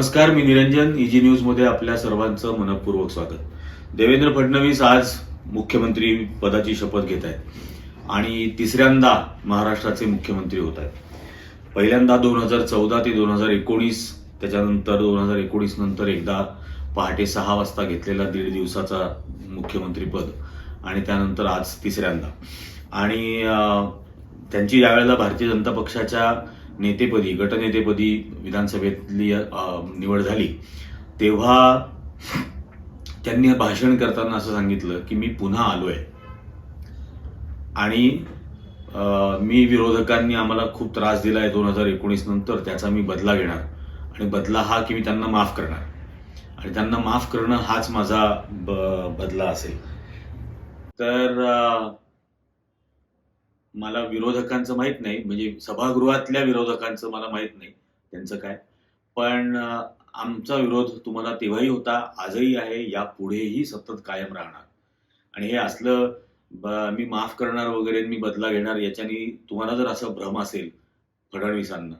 नमस्कार मी निरंजन. इजी न्यूजमध्ये आपल्या सर्वांचं मनपूर्वक स्वागत. देवेंद्र फडणवीस आज मुख्यमंत्री पदाची शपथ घेत आहेत आणि तिसऱ्यांदा महाराष्ट्राचे मुख्यमंत्री होत आहेत. पहिल्यांदा दोन हजार चौदा ते दोन हजार एकोणीस त्याच्यानंतर दोन हजार एकोणीस नंतर एकदा पहाटे सहा वाजता घेतलेला दीड दिवसाचा मुख्यमंत्रीपद आणि त्यानंतर आज तिसऱ्यांदा. आणि त्यांची यावेळेला भारतीय जनता पक्षाच्या नेतेपदी गटनेतेपदी विधानसभेतली निवड झाली तेव्हा त्यांनी भाषण करताना असं सांगितलं की मी पुन्हा आलो आहे आणि मी विरोधकांनी आम्हाला खूप त्रास दिला आहे दोन हजार एकोणीस नंतर त्याचा मी बदला घेणार. आणि बदला हा की मी त्यांना माफ करणार. आणि त्यांना माफ करणं हाच माझा ब- बदला असेल. तर मला विरोधकांचं माहीत नाही म्हणजे सभागृहातल्या विरोधकांचं मला माहीत नाही त्यांचं काय. पण आमचा विरोध तुम्हाला तेव्हाही होता आजही आहे या पुढेही सतत कायम राहणार. आणि हे असलं ब- मी माफ करणार वगैरे मी बदला घेणार याच्यानी तुम्हाला जर असं भ्रम असेल फडणवीसांना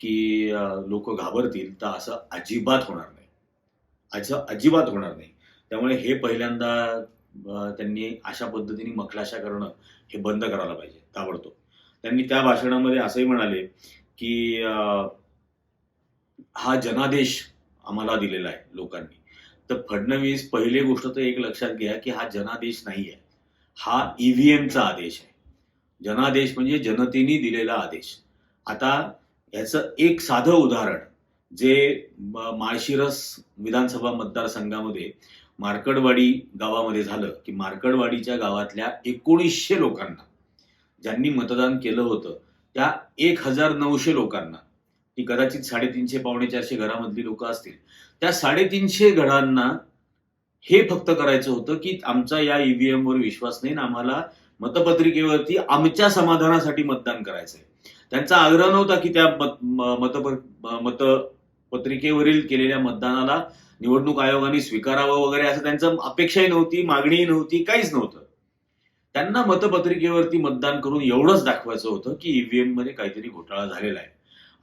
की लोक घाबरतील तर असं अजिबात होणार नाही. असं अजिबात होणार नाही. त्यामुळे हे पहिल्यांदा त्यांनी अशा पद्धतीने मखलाशा करणं हे बंद करायला पाहिजे. ताबडतोब. त्यांनी त्या भाषणामध्ये असंही म्हणाले की हा जनादेश आम्हाला दिलेला आहे लोकांनी. तर फडणवीस पहिली गोष्ट तर एक लक्षात घ्या की हा जनादेश नाही आहे हा ईव्हीएमचा आदेश आहे. जनादेश म्हणजे जनतेने दिलेला आदेश. आता याचं एक साधं उदाहरण जे माळशिरस विधानसभा मतदारसंघामध्ये मार्कडवाडी गावामध्ये झालं की मार्कडवाडीच्या गावातल्या एकोणीसशे लोकांना ज्यांनी मतदान केलं होतं त्या एक हजार नऊशे लोकांना ती कदाचित साडेतीनशे पावणे चारशे घरामधली लोक असतील त्या साडेतीनशे घरांना हे फक्त करायचं होतं की आमचा या ईव्हीएम वर विश्वास नाही आम्हाला मतपत्रिकेवरती आमच्या समाधानासाठी मतदान करायचंय. त्यांचा आग्रह नव्हता की त्या मत मतपत्रिकेवरील केलेल्या मतदानाला निवडणूक आयोगाने स्वीकारावं वगैरे असं त्यांचं अपेक्षाही नव्हती मागणीही नव्हती काहीच नव्हतं. त्यांना मतपत्रिकेवरती मतदान करून एवढंच दाखवायचं होतं की ईव्हीएममध्ये काहीतरी घोटाळा झालेला आहे.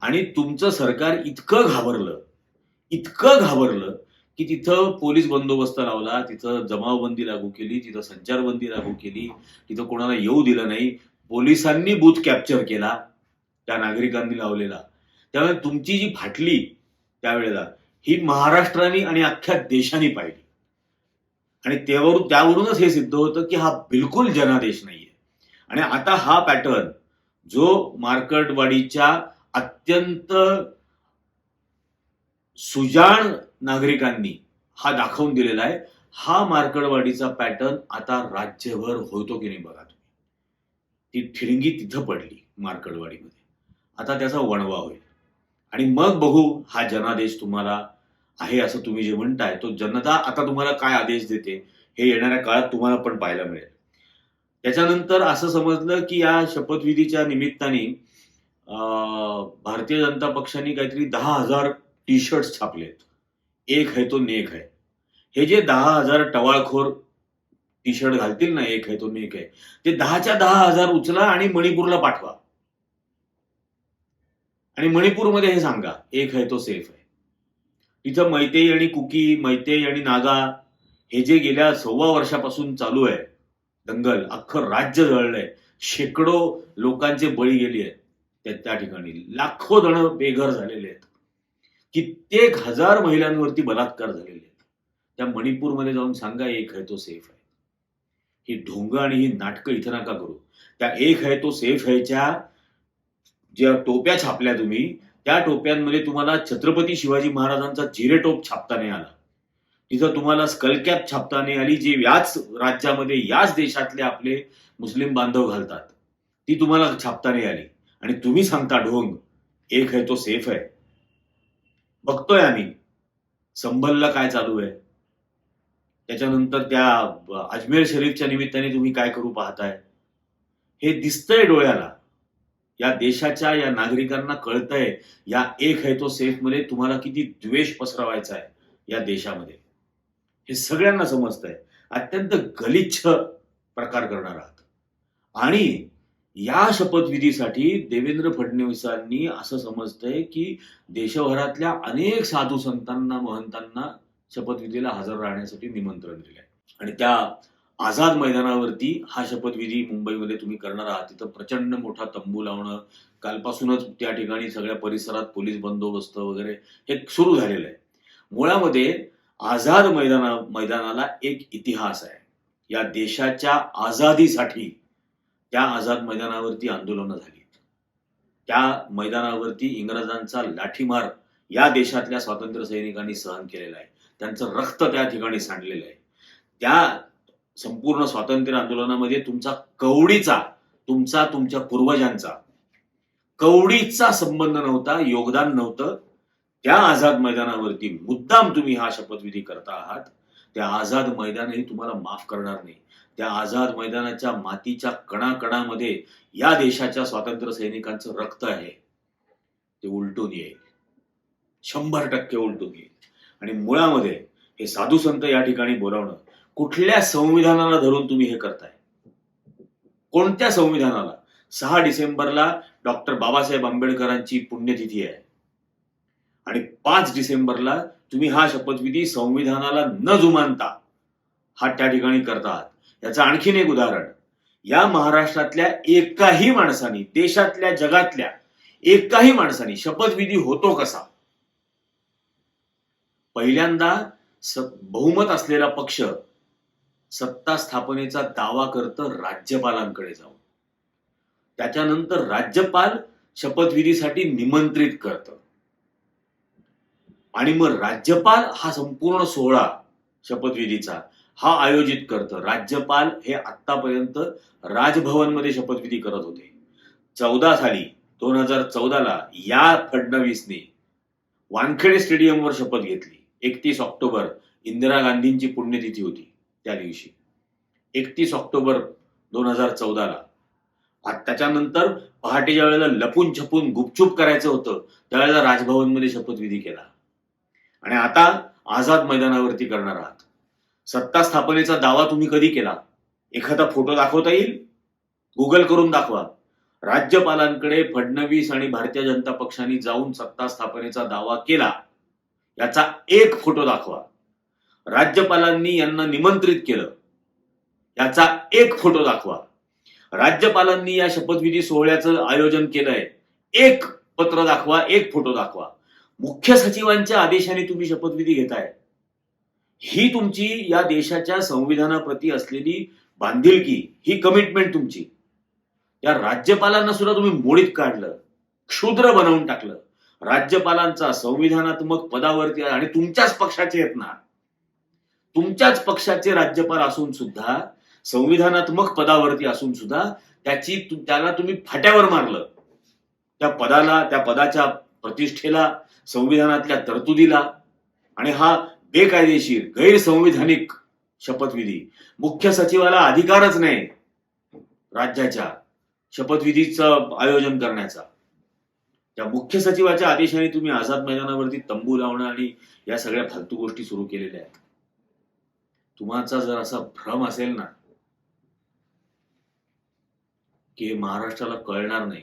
आणि तुमचं सरकार इतकं घाबरलं इतकं घाबरलं की तिथं पोलीस बंदोबस्त लावला तिथं जमावबंदी लागू केली तिथं संचारबंदी लागू केली तिथं कोणाला येऊ दिलं नाही. पोलिसांनी बूथ कॅप्चर केला त्या नागरिकांनी लावलेला. त्यामुळे तुमची जी फाटली त्यावेळेला ही महाराष्ट्राने आणि अख्ख्या देशाने पाहिली. आणि त्यावरून त्यावरूनच हे सिद्ध होतं की हा बिलकुल जनादेश नाहीये. आणि आता हा पॅटर्न जो मार्कडवाडीच्या अत्यंत सुजाण नागरिकांनी हा दाखवून दिलेला आहे हा मार्कडवाडीचा पॅटर्न आता राज्यभर होतो की नाही बघा तुम्ही. ती ठिणगी तिथं पडली मार्कडवाडीमध्ये आता त्याचा वणवा होईल. आणि मग बघू हा जनादेश तुम्हाला आहे असं तुम्ही जे म्हणताय तो जनता आता तुम्हाला काय आदेश देते हे येणाऱ्या काळात तुम्हाला पण पाहायला मिळेल. त्याच्यानंतर असं समजलं की या शपथविधीच्या निमित्ताने अं, भारतीय जनता पक्षाने काहीतरी दहा हजार टी शर्ट्स छापलेत. एक है तो नेक है हे जे दहा हजार टवाळखोर टी शर्ट घालतील ना एक है तो नेक है ते दहाच्या दहा हजार उचला आणि मणिपूरला पाठवा. आणि मणिपूरमध्ये हे सांगा एक है तो सेफ आहे. तिथं मैतेई आणि कुकी मैतेई आणि नागा हे जे गेल्या सव्वा वर्षापासून चालू आहे. दंगल अख्खं राज्य जळलंय. शेकडो लोकांचे बळी गेली आहेत त्या त्या ठिकाणी. लाखो जण बेघर झालेले आहेत. कित्येक हजार महिलांवरती बलात्कार झालेले आहेत. त्या मणिपूरमध्ये जाऊन सांगा एक आहे तो सेफ आहे. ही ढोंग आणि ही नाटकं इथं नका करू. त्या एक आहे तो सेफ आहेच्या ज्या टोप्या छापल्या तुम्ही त्या टोप्यांमध्ये तुम्हाला छत्रपती शिवाजी महाराजांचा जिरे टोप छापता नाही आला. तिथं तुम्हाला स्कलकॅप छापता नाही आली जी याच राज्यामध्ये याच देशातले आपले मुस्लिम बांधव घालतात. ती तुम्हाला छापता नाही आली. आणि तुम्ही सांगता ढोंग एक आहे तो सेफ आहे. बघतोय आम्ही. संभलला काय चालू आहे? त्याच्यानंतर त्या अजमेर शरीफच्या निमित्ताने तुम्ही काय करू पाहताय? हे दिसतंय डोळ्याला. या देशाच्या या नागरिकांना कळतंय या एक है तो सेफमध्ये तुम्हाला किती द्वेष पसरवायचा आहे या देशामध्ये. हे सगळ्यांना समजतंय. अत्यंत गलिच्छ प्रकार करणार आहात. आणि या शपथविधीसाठी देवेंद्र फडणवीसांनी असं समजतंय की देशभरातल्या अनेक साधू संतांना महंतांना शपथविधीला हजर राहण्यासाठी निमंत्रण दिलंय. आणि त्या आझाद मैदानावरती हा शपथविधी मुंबईमध्ये तुम्ही करणार आहात. तिथं प्रचंड मोठा तंबू लावणं कालपासूनच त्या ठिकाणी सगळ्या परिसरात पोलीस बंदोबस्त वगैरे हे सुरू झालेलं आहे. मुळामध्ये आझाद मैदाना मैदानाला एक इतिहास आहे. या देशाच्या आझादीसाठी त्या आझाद मैदानावरती आंदोलनं झाली त्या मैदानावरती इंग्रजांचा लाठीमार या देशातल्या स्वातंत्र्य सैनिकांनी सहन केलेला आहे. त्यांचं रक्त त्या ठिकाणी सांडलेलं आहे. त्या संपूर्ण स्वातंत्र्य आंदोलनामध्ये तुमचा कवडीचा तुमचा तुमच्या पूर्वजांचा कवडीचा संबंध नव्हता योगदान नव्हतं. त्या आझाद मैदानावरती मुद्दाम तुम्ही हा शपथविधी करता आहात. त्या आझाद मैदानही तुम्हाला माफ करणार नाही. त्या आझाद मैदानाच्या मातीच्या कणाकणामध्ये या देशाच्या स्वातंत्र्य सैनिकांचं रक्त आहे. ते उलटून येईल. शंभर टक्के उलटून येईल. आणि मुळामध्ये हे साधू संत या ठिकाणी बोलावणं कुठल्या संविधानाला धरून तुम्ही हे करताय? कोणत्या संविधानाला? सहा डिसेंबरला डॉक्टर बाबासाहेब आंबेडकरांची पुण्यतिथी आहे. आणि पाच डिसेंबरला तुम्ही हा शपथविधी संविधानाला न जुमानता हा त्या ठिकाणी करता आहात याचं आणखीन एक उदाहरण. या महाराष्ट्रातल्या एकाही माणसानी देशातल्या जगातल्या एकाही माणसानी शपथविधी होतो कसा? पहिल्यांदा बहुमत असलेला पक्ष सत्ता स्थापनेचा दावा करतं राज्यपालांकडे जाऊन. त्याच्यानंतर राज्यपाल शपथविधीसाठी निमंत्रित करतं. आणि मग राज्यपाल हा संपूर्ण सोहळा शपथविधीचा हा आयोजित करतं. राज्यपाल हे आतापर्यंत राजभवनमध्ये शपथविधी करत होते. चौदा साली दोन हजार चौदाला या फडणवीसने वानखेडे स्टेडियमवर शपथ घेतली. एकतीस ऑक्टोबर इंदिरा गांधींची पुण्यतिथी होती. त्या दिवशी. एकतीस ऑक्टोबर दोन हजार चौदाला. आ- त्याच्यानंतर पहाटेच्या वेळेला लपून छपून गुपचूप करायचं होतं त्यावेळेला राजभवनमध्ये शपथविधी केला. आणि आता आझाद मैदानावरती करणार आहात. सत्ता स्थापनेचा दावा तुम्ही कधी केला? एखादा फोटो दाखवता येईल? गुगल करून दाखवा. राज्यपालांकडे फडणवीस आणि भारतीय जनता पक्षाने जाऊन सत्ता स्थापनेचा दावा केला. याचा एक फोटो दाखवा. राज्यपालांनी यांना निमंत्रित केलं. याचा एक फोटो दाखवा. राज्यपालांनी या शपथविधी सोहळ्याचं आयोजन केलंय. एक पत्र दाखवा एक फोटो दाखवा. मुख्य सचिवांच्या आदेशाने तुम्ही शपथविधी घेताय. ही तुमची या देशाच्या संविधानाप्रती असलेली बांधिलकी ही कमिटमेंट तुमची. या राज्यपालांना सुद्धा तुम्ही मोडीत काढलं क्षुद्र बनवून टाकलं. राज्यपालांचा संविधानात्मक पदावरती आणि तुमच्याच पक्षाचे आहेत ना. तुमच्याच पक्षाचे राज्यपाल असून सुद्धा संविधानात्मक पदावरती असून सुद्धा त्याची त्याला तुम्ही फाट्यावर मारलं. त्या पदाला त्या पदाच्या प्रतिष्ठेला संविधानातल्या तरतुदीला. आणि हा बेकायदेशीर गैरसंविधानिक शपथविधी. मुख्य सचिवाला अधिकारच नाही राज्याच्या शपथविधीचं आयोजन करण्याचा. त्या मुख्य सचिवाच्या आदेशाने तुम्ही आझाद मैदानावरती तंबू लावणं आणि या सगळ्या फालतू गोष्टी सुरू केलेल्या आहेत. तुमचा जर असा भ्रम असेल ना की महाराष्ट्राला कळणार नाही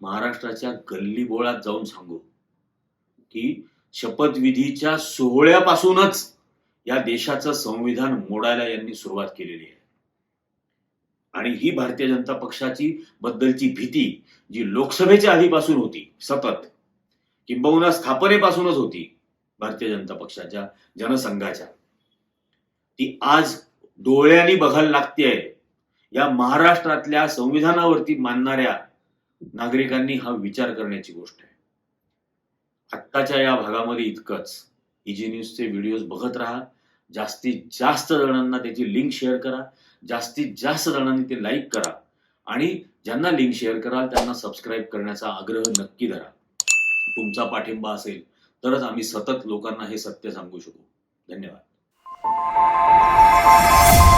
महाराष्ट्राच्या गल्ली बोळात जाऊन सांगू की शपथविधीच्या सोहळ्यापासूनच या देशाचं संविधान मोडायला यांनी सुरुवात केलेली आहे. आणि ही भारतीय जनता पक्षाची बद्दलची भीती जी लोकसभेच्या आधीपासून होती सतत किंबहुना स्थापनेपासूनच होती भारतीय जनता पक्षाच्या जनसंघाच्या. ती आज डोळ्यांनी बघायला लागतेय. या महाराष्ट्रातल्या संविधानावरती मानणाऱ्या नागरिकांनी हा विचार करण्याची गोष्ट आहे. आत्ताच्या या भागामध्ये इतकंच. इजी न्यूजचे व्हिडिओज बघत राहा. जास्तीत जास्त जणांना त्याची लिंक शेअर करा. जास्तीत जास्त जणांनी ते लाईक करा. आणि ज्यांना लिंक शेअर कराल त्यांना सबस्क्राईब करण्याचा आग्रह नक्की धरा. तुमचा पाठिंबा असेल तरच आम्ही सतत लोकांना हे सत्य सांगू शकू. धन्यवाद. Bye.